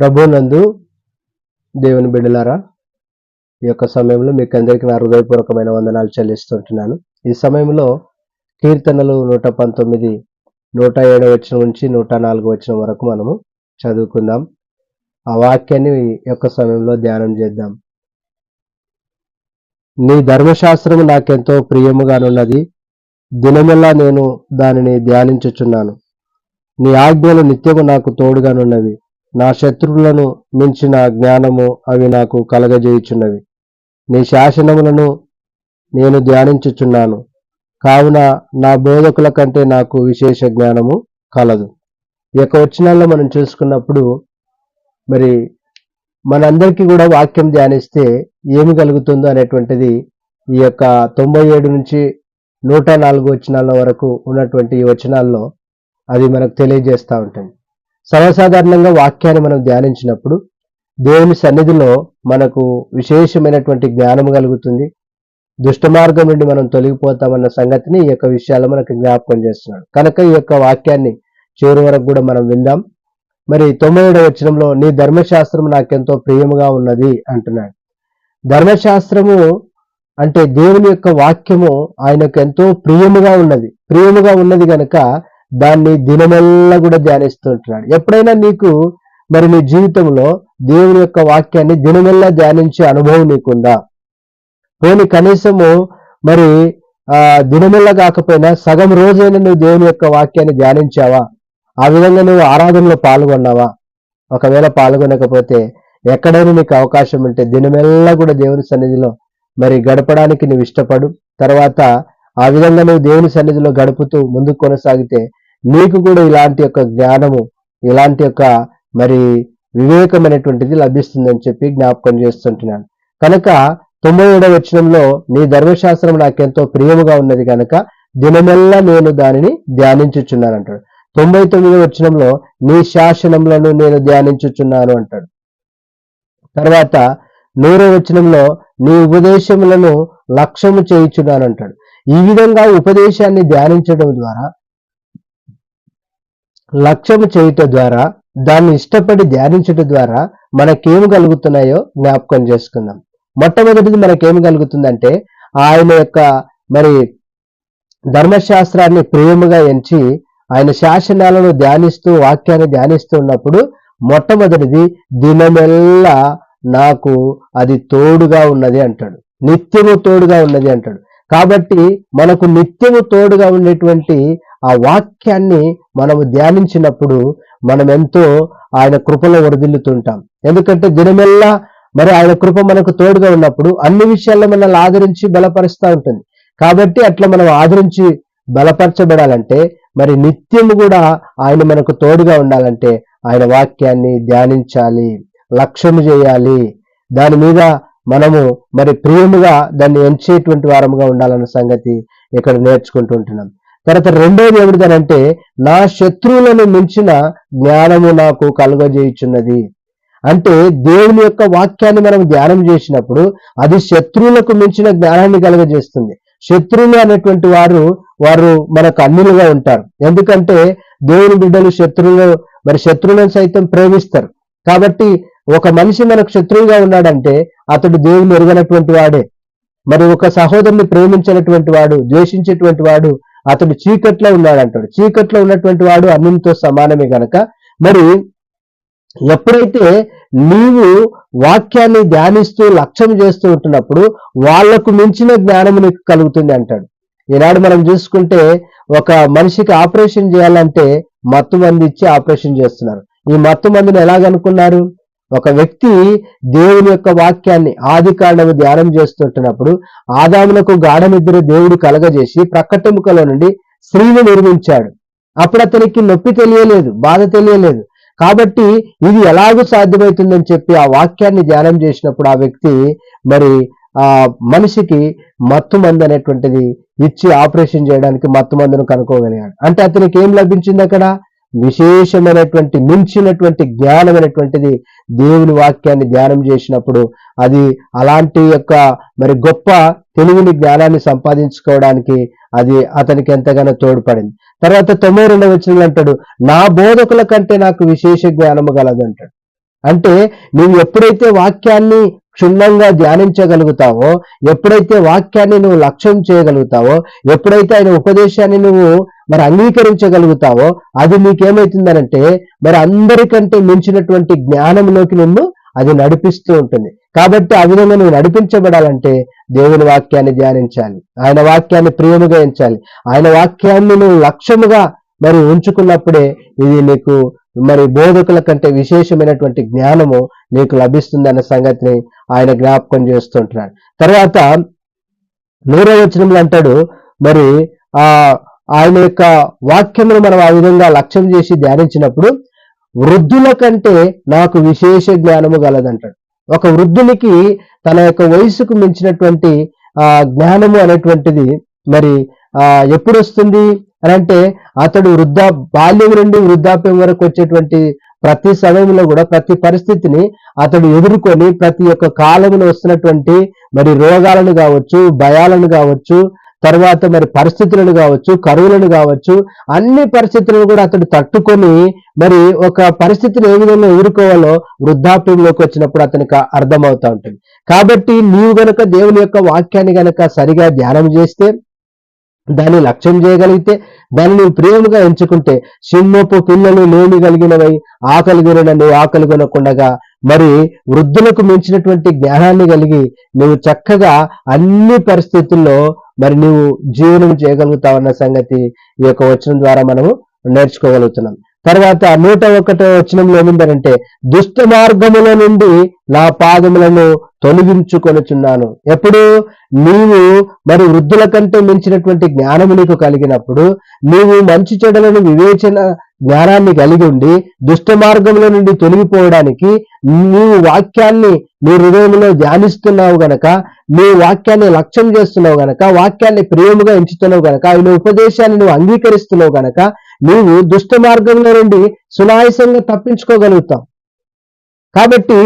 ప్రభునందు దేవుని బిడ్డలారా ఈ యొక్క సమయంలో మీకు అందరికీ నా హృదయపూర్వకమైన వందనాలు చెల్లిస్తుంటున్నాను. ఈ సమయంలో కీర్తనలు నూట పంతొమ్మిది నూట ఏడు వచ్చిన నుంచి నూట నాలుగు వచ్చిన వరకు మనము చదువుకుందాం. ఆ వాక్యాన్ని ఈ యొక్క సమయంలో ధ్యానం చేద్దాం. నీ ధర్మశాస్త్రము నాకెంతో ప్రియముగానున్నది దినమెల్లా నేను దానిని ధ్యానించుచున్నాను. నీ ఆజ్ఞలు నిత్యము నాకు తోడుగానున్నవి నా శత్రువులను మించిన జ్ఞానము అవి నాకు కలగజేయుచున్నవి. నీ శాసనములను నేను ధ్యానించుచున్నాను. కావున నా బోధకుల కంటే నాకు విశేష జ్ఞానము కలదు. ఈ యొక్క వచనాల్లో మనం చూసుకున్నప్పుడు మరి మనందరికీ కూడా వాక్యం ధ్యానిస్తే ఏమి కలుగుతుందో అనేటువంటిది ఈ యొక్క తొంభై ఏడు నుంచి నూట నాలుగు వచనాల వరకు ఉన్నటువంటి ఈ వచనాల్లో అది మనకు తెలియజేస్తూ ఉంటుంది. సర్వసాధారణంగా వాక్యాన్ని మనం ధ్యానించినప్పుడు దేవుని సన్నిధిలో మనకు విశేషమైనటువంటి జ్ఞానం కలుగుతుంది. దుష్టమార్గం నుండి మనం తొలగిపోతామన్న సంగతిని ఈ యొక్క విషయాలు మనకు జ్ఞాపకం చేస్తున్నాడు. కనుక ఈ యొక్క వాక్యాన్ని చివరి వరకు కూడా మనం విందాం. మరి తొమ్మిదవ వచనంలో నీ ధర్మశాస్త్రం నాకెంతో ప్రియముగా ఉన్నది అంటున్నాడు. ధర్మశాస్త్రము అంటే దేవుని యొక్క వాక్యము ఆయనకు ఎంతో ప్రియముగా ఉన్నది. ప్రియముగా ఉన్నది కనుక దాన్ని దినమెల్లా కూడా ధ్యానిస్తుంటున్నాడు. ఎప్పుడైనా నీకు మరి నీ జీవితంలో దేవుని యొక్క వాక్యాన్ని దినమెల్లా ధ్యానించే అనుభవం నీకుందా? పోని కనీసము మరి ఆ దినమెల్లా కాకపోయినా సగం రోజైనా నువ్వు దేవుని యొక్క వాక్యాన్ని ధ్యానించావా? ఆ విధంగా నువ్వు ఆరాధనలో పాల్గొన్నావా? ఒకవేళ పాల్గొనకపోతే ఎక్కడైనా నీకు అవకాశం ఉంటే దినమెల్లా కూడా దేవుని సన్నిధిలో మరి గడపడానికి నువ్వు ఇష్టపడు. తర్వాత ఆ విధంగా నువ్వు దేవుని సన్నిధిలో గడుపుతూ ముందుకు కొనసాగితే నీకు కూడా ఇలాంటి యొక్క జ్ఞానము ఇలాంటి యొక్క మరి వివేకమైనటువంటిది లభిస్తుందని చెప్పి జ్ఞాపకం చేస్తుంటున్నాను. కనుక తొంభై ఏడవ వచనంలో నీ ధర్మశాస్త్రం నాకెంతో ప్రియముగా ఉన్నది కనుక దినమెల్లా నేను దానిని ధ్యానించుచున్నాను అంటాడు. తొంభై తొమ్మిదవ వచనంలో నీ శాసనములను నేను ధ్యానించుచున్నాను అంటాడు. తర్వాత నూరవ వచనంలో నీ ఉపదేశములను లక్ష్యము చేయుచున్నాను అంటాడు. ఈ విధంగా ఉపదేశాన్ని ధ్యానించడం ద్వారా లక్ష్యము చేయుట ద్వారా దాన్ని ఇష్టపడి ధ్యానించుట ద్వారా మనకేమి కలుగుతున్నాయో జ్ఞాపకం చేసుకుందాం. మొట్టమొదటిది మనకేమి కలుగుతుందంటే ఆయన యొక్క మరి ధర్మశాస్త్రాన్ని ప్రేమగా ఎంచి ఆయన శాసనాలను ధ్యానిస్తూ వాక్యాన్ని ధ్యానిస్తూ ఉన్నప్పుడు మొట్టమొదటిది దినమెల్లా నాకు అది తోడుగా ఉన్నది అంటాడు. నిత్యము తోడుగా ఉన్నది అంటాడు. కాబట్టి మనకు నిత్యము తోడుగా ఉండేటువంటి ఆ వాక్యాన్ని మనము ధ్యానించినప్పుడు మనం ఎంతో ఆయన కృపలో వరదిల్లుతుంటాం ఎందుకంటే దినమెల్లా మరి ఆయన కృప మనకు తోడుగా ఉన్నప్పుడు అన్ని విషయాల్లో మనల్ని ఆదరించి బలపరుస్తూ ఉంటుంది. కాబట్టి అట్లా మనం ఆదరించి బలపరచబడాలంటే మరి నిత్యము కూడా ఆయన మనకు తోడుగా ఉండాలంటే ఆయన వాక్యాన్ని ధ్యానించాలి లక్ష్యము చేయాలి. దాని మీద మనము మరి ప్రియముగా దాన్ని ఎంచేటువంటి వారముగా ఉండాలన్న సంగతి ఇక్కడ నేర్చుకుంటూ ఉంటున్నాం. తర్వాత రెండోది ఏమిటిదనంటే నా శత్రువులను మించిన జ్ఞానము నాకు కలుగజేయుచున్నది. అంటే దేవుని యొక్క వాక్యాన్ని మనం ధ్యానం చేసినప్పుడు అది శత్రువులకు మించిన జ్ఞానాన్ని కలుగజేస్తుంది. శత్రువులు అనేటువంటి వారు వారు మనకు అన్నిలుగా ఉంటారు. ఎందుకంటే దేవుని బిడ్డలు శత్రువులు మరి శత్రువులను సైతం ప్రేమిస్తారు. కాబట్టి ఒక మనిషి మనకు శత్రువుగా ఉన్నాడంటే అతడు దేవుని ఎరగనటువంటి వాడే. మరి ఒక సహోదరుని ప్రేమించినటువంటి వాడు ద్వేషించేటువంటి వాడు అతడు చీకట్లో ఉన్నాడంటాడు చీకట్లో ఉన్నటువంటి వాడు అన్నింటితో సమానమే గనక. మరి ఎప్పుడైతే నీవు వాక్యాన్ని ధ్యానిస్తూ లక్ష్యం చేస్తూ ఉంటున్నప్పుడు వాళ్ళకు మించిన జ్ఞానము నీకు కలుగుతుంది అంటాడు. ఈనాడు మనం చూసుకుంటే ఒక మనిషికి ఆపరేషన్ చేయాలంటే మత్తు మంది ఇచ్చి ఆపరేషన్ చేస్తున్నారు. ఈ మత్తు మందిని ఎలాగనుకున్నారు? ఒక వ్యక్తి దేవుని యొక్క వాక్యాన్ని ఆది కాండము ధ్యానం చేస్తుంటున్నప్పుడు ఆదాములకు గాఢ నిద్ర దేవుడు కలగజేసి ప్రక్కటెముకలో నుండి స్త్రీని నిర్మించాడు. అప్పుడు అతనికి నొప్పి తెలియలేదు బాధ తెలియలేదు. కాబట్టి ఇది ఎలాగూ సాధ్యమవుతుందని చెప్పి ఆ వాక్యాన్ని ధ్యానం చేసినప్పుడు ఆ వ్యక్తి మరి ఆ మనిషికి మత్తు మందు అనేటువంటిది ఇచ్చి ఆపరేషన్ చేయడానికి మత్తు మందును కనుక్కోగలిగాడు. అంటే అతనికి ఏం లభించింది అక్కడ? విశేషమైనటువంటి మించినటువంటి జ్ఞానమైనటువంటిది దేవుని వాక్యాన్ని ధ్యానం చేసినప్పుడు అది అలాంటి యొక్క మరి గొప్ప తెలివిని జ్ఞానాన్ని సంపాదించుకోవడానికి అది అతనికి ఎంతగానో తోడ్పడింది. తర్వాత తొంభై రెండవ వచ్చిన అంటాడు నా బోధకుల కంటే నాకు విశేష జ్ఞానము గలదంటాడు. అంటే నువ్వు ఎప్పుడైతే వాక్యాన్ని క్షుణ్ణంగా ధ్యానించగలుగుతావో ఎప్పుడైతే వాక్యాన్ని నువ్వు లక్ష్యం చేయగలుగుతావో ఎప్పుడైతే ఆయన ఉపదేశాన్ని నువ్వు మరి అంగీకరించగలుగుతావో అది నీకేమైతుందనంటే మరి అందరికంటే మించినటువంటి జ్ఞానంలోకి నిన్ను అది నడిపిస్తూ ఉంటుంది. కాబట్టి ఆ విధంగా నువ్వు నడిపించబడాలంటే దేవుని వాక్యాన్ని ధ్యానించాలి. ఆయన వాక్యాన్ని ప్రియముగా ఎంచాలి. ఆయన వాక్యాన్ని నువ్వు లక్ష్యముగా మరి ఉంచుకున్నప్పుడే ఇది నీకు మరి బోధకుల కంటే విశేషమైనటువంటి జ్ఞానము నీకు లభిస్తుంది అన్న సంగతిని ఆయన జ్ఞాపకం చేస్తుంటున్నాడు. తర్వాత నూరవ వచనంలో అంటాడు మరి ఆ ఆయన యొక్క వాక్యమును మనం ఆ విధంగా లక్ష్యం చేసి ధ్యానించినప్పుడు వృద్ధుల కంటే నాకు విశేష జ్ఞానము గలదంటాడు. ఒక వృద్ధునికి తన యొక్క వయసుకు మించినటువంటి ఆ జ్ఞానము అనేటువంటిది మరి ఆ ఎప్పుడు వస్తుంది? అని అంటే అతడు వృద్ధ బాల్యం నుండి వృద్ధాప్యం వరకు వచ్చేటువంటి ప్రతి సమయంలో కూడా ప్రతి పరిస్థితిని అతడు ఎదుర్కొని ప్రతి ఒక్క కాలంలో వస్తున్నటువంటి మరి రోగాలను కావచ్చు భయాలను కావచ్చు తర్వాత మరి పరిస్థితులను కావచ్చు కరువులను కావచ్చు అన్ని పరిస్థితులను కూడా అతడు తట్టుకొని మరి ఒక పరిస్థితిని ఏ విధంగా ఎదుర్కోవాలో వృద్ధాప్యంలోకి వచ్చినప్పుడు అతనికి అర్థమవుతా ఉంటుంది. కాబట్టి నీవు గనక దేవుని యొక్క వాక్యాన్ని గనక సరిగా ధ్యానం చేస్తే దాన్ని లక్ష్యం చేయగలిగితే దాన్ని నువ్వు ప్రేమగా ఎంచుకుంటే చిన్నపు పిల్లలు లేమి కలిగినవై ఆకలి కొనను ఆకలి కొనకుండగా మరి వృద్ధులకు మించినటువంటి జ్ఞానాన్ని కలిగి నువ్వు చక్కగా అన్ని పరిస్థితుల్లో మరి నువ్వు జీవనం చేయగలుగుతావన్న సంగతి ఈ యొక్క వచనం ద్వారా మనము నేర్చుకోగలుగుతున్నాం. తర్వాత నూట ఒకటో వచనంలో ఏముందనంటే దుష్ట మార్గముల నుండి నా పాదములను తొలగించుకొనుచున్నాను. ఎప్పుడు? నీవు మరి వృద్ధుల కంటే మించినటువంటి జ్ఞానము నీకు కలిగినప్పుడు నీవు మంచి చెడులను వివేచన జ్ఞానాన్ని కలిగి ఉండి దుష్ట మార్గంలో నుండి తొలగిపోవడానికి నీవు వాక్యాన్ని నీ హృదయంలో ధ్యానిస్తున్నావు గనక నీ వాక్యాన్ని లక్ష్యం చేస్తున్నావు గనక వాక్యాన్ని ప్రేమగా ఎంచుతున్నావు గనక ఆయన ఉపదేశాన్ని నువ్వు అంగీకరిస్తున్నావు గనక నీవు దుష్ట మార్గంలో నుండి సునాయసంగా తప్పించుకోగలుగుతావు. కాబట్టి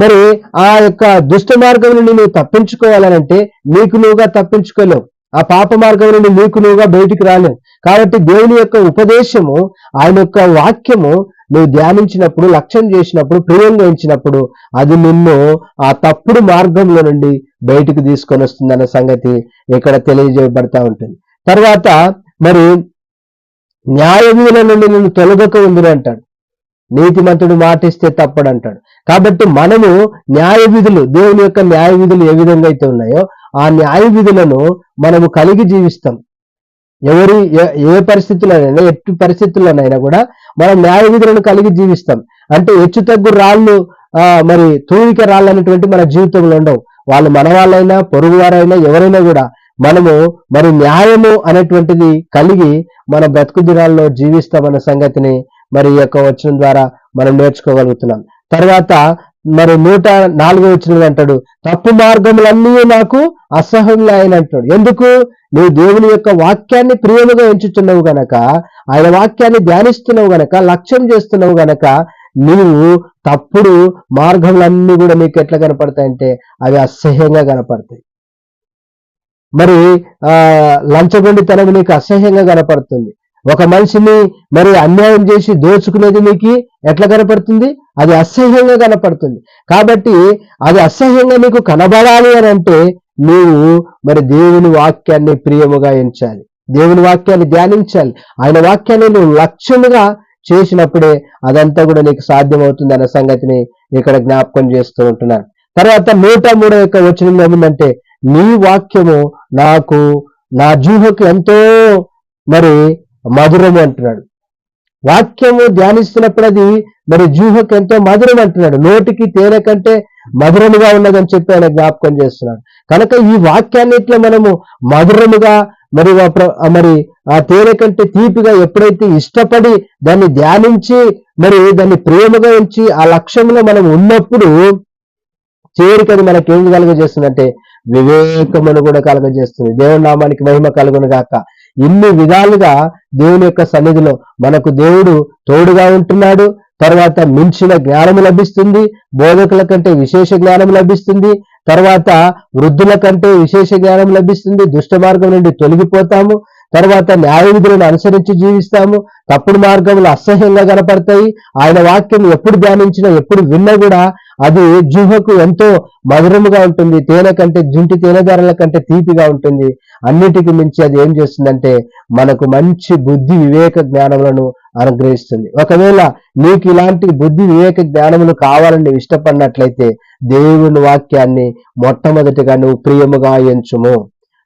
మరి ఆ యొక్క దుష్ట మార్గం నుండి నువ్వు తప్పించుకోవాలనంటే నీకు నువ్వుగా తప్పించుకోలేవు. ఆ పాప మార్గం నుండి నీకు నువ్వుగా బయటికి రాలేవు. కాబట్టి దేవుని యొక్క ఉపదేశము ఆయన యొక్క వాక్యము నువ్వు ధ్యానించినప్పుడు లక్ష్యం చేసినప్పుడు ప్రియంగించినప్పుడు అది నిన్ను ఆ తప్పుడు మార్గంలో నుండి బయటకు తీసుకొని వస్తుందన్న సంగతి ఇక్కడ తెలియజేయబడతా ఉంటుంది. తర్వాత మరి న్యాయవీల నుండి నిన్ను తొలగక ఉంది అంటాడు. నీతిమంతుడు మాటిస్తే తప్పడు అంటాడు. కాబట్టి మనము న్యాయ విధులు దేవుని యొక్క న్యాయ విధులు ఏ విధంగా అయితే ఉన్నాయో ఆ న్యాయ విధులను మనము కలిగి జీవిస్తాం. ఎవరి ఏ- ఏ పరిస్థితుల్లోనైనా ఎట్టి పరిస్థితుల్లోనైనా కూడా మనం న్యాయ విధులను కలిగి జీవిస్తాం. అంటే హెచ్చు తగ్గు రాళ్ళు మరి తూవిక రాళ్ళు అనేటువంటి మన జీవితంలో ఉండవు. వాళ్ళు మన వాళ్ళైనా పొరుగు వారైనా ఎవరైనా కూడా మనము మరి న్యాయము అనేటువంటిది కలిగి మన బ్రతుకు దినాల్లో జీవిస్తామన్న సంగతిని మరి ఈ యొక్క వచనం ద్వారా మనం నేర్చుకోగలుగుతున్నాం. తర్వాత మరి నూట నాలుగో వచనం అంటాడు తప్పు మార్గములన్నీ నాకు అసహ్యంగా ఆయన అంటాడు ఎందుకు? నువ్వు దేవుని యొక్క వాక్యాన్ని ప్రియముగా ఎంచుతున్నావు గనక ఆయన వాక్యాన్ని ధ్యానిస్తున్నావు గనక లక్ష్యం చేస్తున్నావు గనక నీవు తప్పుడు మార్గములన్నీ కూడా నీకు ఎట్లా కనపడతాయంటే అవి అసహ్యంగా కనపడతాయి. మరి ఆ లంచగొండితనం నీకు అసహ్యంగా కనపడుతుంది. ఒక మనిషిని మరి అన్యాయం చేసి దోచుకునేది నీకు ఎట్లా కనపడుతుంది? అది అసహ్యంగా కనపడుతుంది. కాబట్టి అది అసహ్యంగా నీకు కనబడాలి అని అంటే నీవు మరి దేవుని వాక్యాన్ని ప్రియముగా ఎంచాలి. దేవుని వాక్యాన్ని ధ్యానించాలి. ఆయన వాక్యాన్ని నువ్వు లక్ష్యముగా చేసినప్పుడే అదంతా కూడా నీకు సాధ్యమవుతుంది అన్న సంగతిని ఇక్కడ జ్ఞాపకం చేస్తూ ఉంటున్నాను. తర్వాత నూట మూడో యొక్క వచనం ఏముందంటే నీ వాక్యము నాకు నా జూహకు ఎంతో మరి మధురము అంటున్నాడు. వాక్యము ధ్యానిస్తున్నప్పుడు అది మరి జూహకు ఎంతో మధురం అంటున్నాడు. నోటికి తేనె కంటే మధురముగా ఉన్నదని చెప్పి ఆయన జ్ఞాపకం చేస్తున్నాడు. కనుక ఈ వాక్యాన్ని ఇట్లా మనము మధురముగా మరి మరి ఆ తేనె కంటే తీపిగా ఎప్పుడైతే ఇష్టపడి దాన్ని ధ్యానించి మరి దాన్ని ప్రేమగా ఉంచి ఆ లక్ష్యంలో మనం ఉన్నప్పుడు చివరికి అది మనకి ఏం కలుగజేస్తుందంటే వివేకమును కూడా కలుగజేస్తుంది. దేవుని నామానికి మహిమ కలుగును గాక. ఇన్ని విధాలుగా దేవుని యొక్క సన్నిధిలో మనకు దేవుడు తోడుగా ఉంటున్నాడు. తర్వాత మించిన జ్ఞానము లభిస్తుంది. బోధకుల కంటే విశేష జ్ఞానం లభిస్తుంది. తర్వాత వృద్ధుల కంటే విశేష జ్ఞానం లభిస్తుంది. దుష్ట మార్గం నుండి తొలగిపోతాము. తర్వాత న్యాయ విధులను అనుసరించి జీవిస్తాము. తప్పుడు మార్గములు అసహ్యంగా కనపడతాయి. ఆయన వాక్యం ఎప్పుడు ధ్యానించినా ఎప్పుడు విన్నా కూడా అది జుహకు ఎంతో మధురముగా ఉంటుంది. తేనె కంటే జుంటి తేనెదారుల కంటే తీపిగా ఉంటుంది. అన్నిటికి మించి అది ఏం చేస్తుందంటే మనకు మంచి బుద్ధి వివేక జ్ఞానములను అనుగ్రహిస్తుంది. ఒకవేళ నీకు ఇలాంటి బుద్ధి వివేక జ్ఞానములు కావాలని ఇష్టపడినట్లయితే దేవుని వాక్యాన్ని మొట్టమొదటిగా నువ్వు ప్రియముగా ఎంచుము.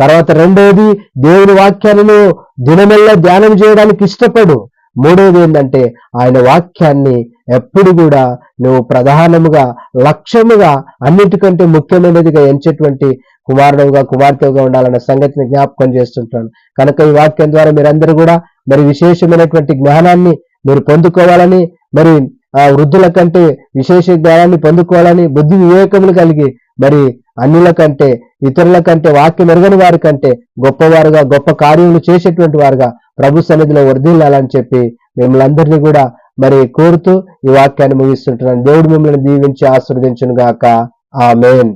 తర్వాత రెండవది దేవుని వాక్యాలను నువ్వు దినమెల్లా ధ్యానం చేయడానికి ఇష్టపడు. మూడవది ఏంటంటే ఆయన వాక్యాన్ని ఎప్పుడు కూడా నువ్వు ప్రధానముగా లక్ష్యముగా అన్నిటికంటే ముఖ్యమైనదిగా ఎంచేటువంటి కుమారుడుగా కుమార్తెగా ఉండాలన్న సంగతిని జ్ఞాపకం చేస్తుంటాను. కనుక ఈ వాక్యం ద్వారా మీరందరూ కూడా మరి విశేషమైనటువంటి జ్ఞానాన్ని మీరు పొందుకోవాలని మరి ఆ వృద్ధుల కంటే విశేష జ్ఞానాన్ని పొందుకోవాలని బుద్ధి వివేకములు కలిగి మరి అన్యుల కంటే ఇతరుల కంటే వాక్యం ఎరగని వారి కంటే గొప్పవారుగా గొప్ప కార్యములు చేసేటువంటి వారుగా ప్రభు సన్నిధిలో వర్ధిల్లాలని చెప్పి మిమ్మల్ని అందరినీ కూడా మరి కోరుతూ ఈ వాక్యాన్ని ముగిస్తుంటున్నాను. దేవుడు మిమ్మల్ని దీవించి ఆశీర్వదించును గాక ఆమెన్.